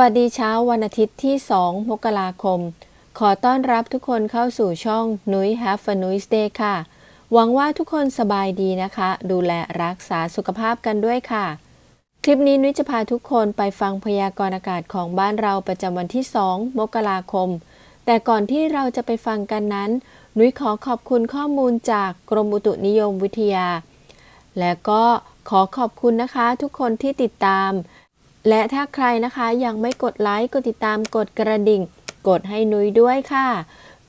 วัสดีเช้าวันอาทิตย์ที่ 2 มกราคม ขอต้อนรับทุกคนเข้าสู่ช่องนุ้ย Have a Nuis Day ค่ะ หวังว่าทุกคนสบายดีนะคะ ดูแลรักษาสุขภาพกันด้วยค่ะ คลิปนี้นุ้ยจะพาทุกคนไปฟังพยากรณ์อากาศของบ้านเราประจำวันที่ 2 มกราคม แต่ก่อนที่เราจะไปฟังกันนั้น นุ้ยขอขอบคุณข้อมูลจากกรมอุตุนิยมวิทยา และก็ขอขอบคุณนะคะ ทุกคนที่ติดตาม และถ้าใครนะคะยังไม่กดไลค์กดติดตามกดกระดิ่ง กดให้นุ้ยด้วยค่ะ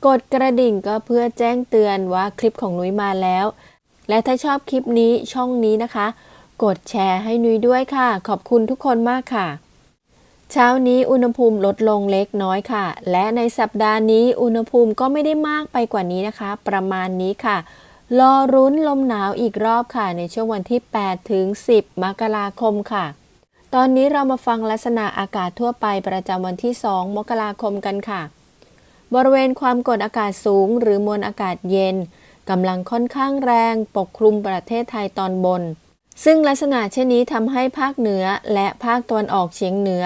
กดกระดิ่งก็เพื่อแจ้งเตือนว่าคลิปของนุ้ยมาแล้ว และถ้าชอบคลิปนี้ช่องนี้นะคะ กดแชร์ให้นุ้ยด้วยค่ะ ขอบคุณทุกคนมากค่ะ เช้านี้อุณหภูมิลดลงเล็กน้อยค่ะ และในสัปดาห์นี้อุณหภูมิก็ไม่ได้มากไปกว่านี้นะคะ ประมาณนี้ค่ะรอรุ้นลมหนาวอีกรอบค่ะ ในช่วงวันที่ 8 ถึง 10 มกราคมค่ะ ตอนนี้เรามาฟังลักษณะอากาศทั่วไปประจำวันที่ 2 มกราคมกันค่ะ บริเวณความกดอากาศสูง หรือมวลอากาศเย็นกำลังค่อนข้างแรงปกคลุมประเทศไทยตอนบน ซึ่งลักษณะเช่นนี้ทำให้ภาคเหนือและภาคตะวันออกเฉียงเหนือ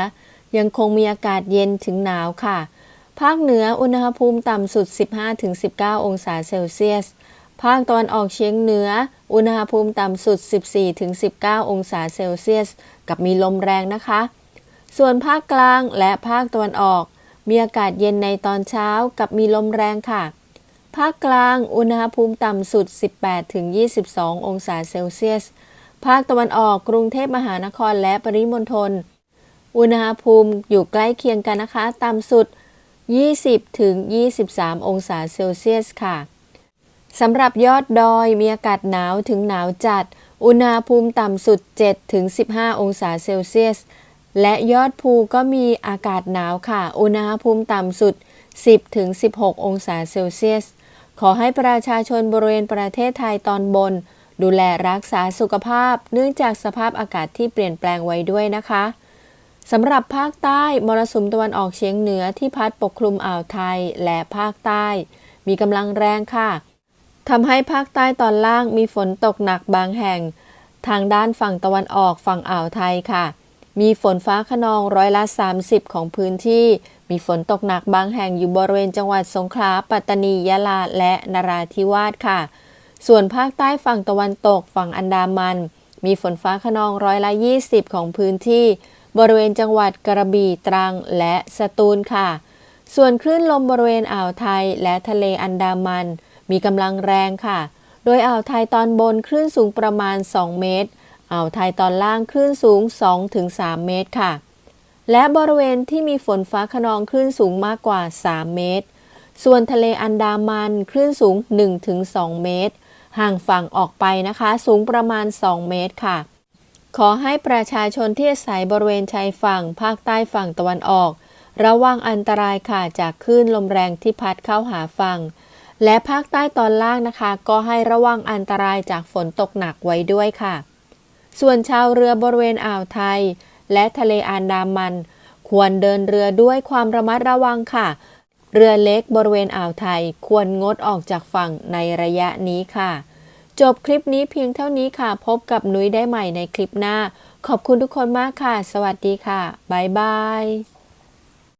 ยังคงมีอากาศเย็นถึงหนาวค่ะ ภาคเหนืออุณหภูมิต่ำสุด 15-19 องศาเซลเซียส ภาคตะวันออกเฉียงเหนือ อุณหภูมิต่ำสุด 14-19 องศาเซลเซียส กับมีลมแรงนะคะ ส่วนภาคกลางและภาคตะวันออก มีอากาศเย็นในตอนเช้ากับมีลมแรงค่ะ ภาคกลางอุณหภูมิต่ำสุด 18-22 องศาเซลเซียส ภาคตะวันออกกรุงเทพมหานครและปริมณฑล อุณหภูมิอยู่ใกล้เคียงกันนะคะ ต่ำสุด 20-23 องศาเซลเซียสค่ะ สำหรับยอดดอยมีอากาศหนาวถึงหนาวจัด อุณหภูมิต่ำสุด7-15 องศาเซลเซียส และยอดภูก็มีอากาศหนาวค่ะ อุณหภูมิต่ำสุด 10-16 องศาเซลเซียส ขอให้ประชาชนบริเวณประเทศไทยตอนบน ดูแลรักษาสุขภาพ เนื่องจากสภาพอากาศที่เปลี่ยนแปลงไว้ด้วยนะคะสำหรับภาคใต้มรสุมตะวันออกเฉียงเหนือที่พัดปกคลุมอ่าวไทยและภาคใต้ มีกำลังแรงค่ะ ทำให้ภาคใต้ตอนล่างมีฝนตกหนักบางแห่ง ทางด้านฝั่งตะวันออกฝั่งอ่าวไทยค่ะ มีฝนฟ้าขนองร้อยละ 30 ของพื้นที่ มีฝนตกหนักบางแห่งอยู่บริเวณจังหวัดสงขลา ปัตตานี ยะลา และนราธิวาสค่ะ ส่วนภาคใต้ฝั่งตะวันตกฝั่งอันดามัน มีฝนฟ้าขนองร้อยละ 20 ของพื้นที่ บริเวณจังหวัดกระบี่ตรังและสตูลค่ะ ส่วนคลื่นลมบริเวณอ่าวไทยและทะเลอันดามัน มีกำลังแรงค่ะ โดยอ่าวไทยตอนบนคลื่นสูงประมาณ 2 เมตร อ่าวไทยตอนล่างคลื่นสูง 2-3 เมตรค่ะ และบริเวณที่มีฝนฟ้าขนองคลื่นสูงมากกว่า 3 เมตร ส่วนทะเลอันดามันคลื่นสูง 1-2 เมตร ห่างฝั่งออกไปนะคะ สูงประมาณ 2 เมตรค่ะ ขอให้ประชาชนที่อาศัยบริเวณชายฝั่ง ภาคใต้ฝั่งตะวันออก ระวังอันตรายค่ะจากคลื่นลมแรงที่พัดเข้าหาฝั่ง และภาคใต้ตอนล่างนะคะ ก็ให้ระวังอันตรายจากฝนตกหนักไว้ด้วยค่ะ ส่วนชาวเรือบริเวณอ่าวไทย และทะเลอันดามัน ควรเดินเรือด้วยความระมัดระวังค่ะ เรือเล็กบริเวณอ่าวไทย ควรงดออกจากฝั่งในระยะนี้ค่ะ จบคลิปนี้เพียงเท่านี้ค่ะ พบกับนุ้ยได้ใหม่ในคลิปหน้า ขอบคุณทุกคนมากค่ะ สวัสดีค่ะบ๊ายบาย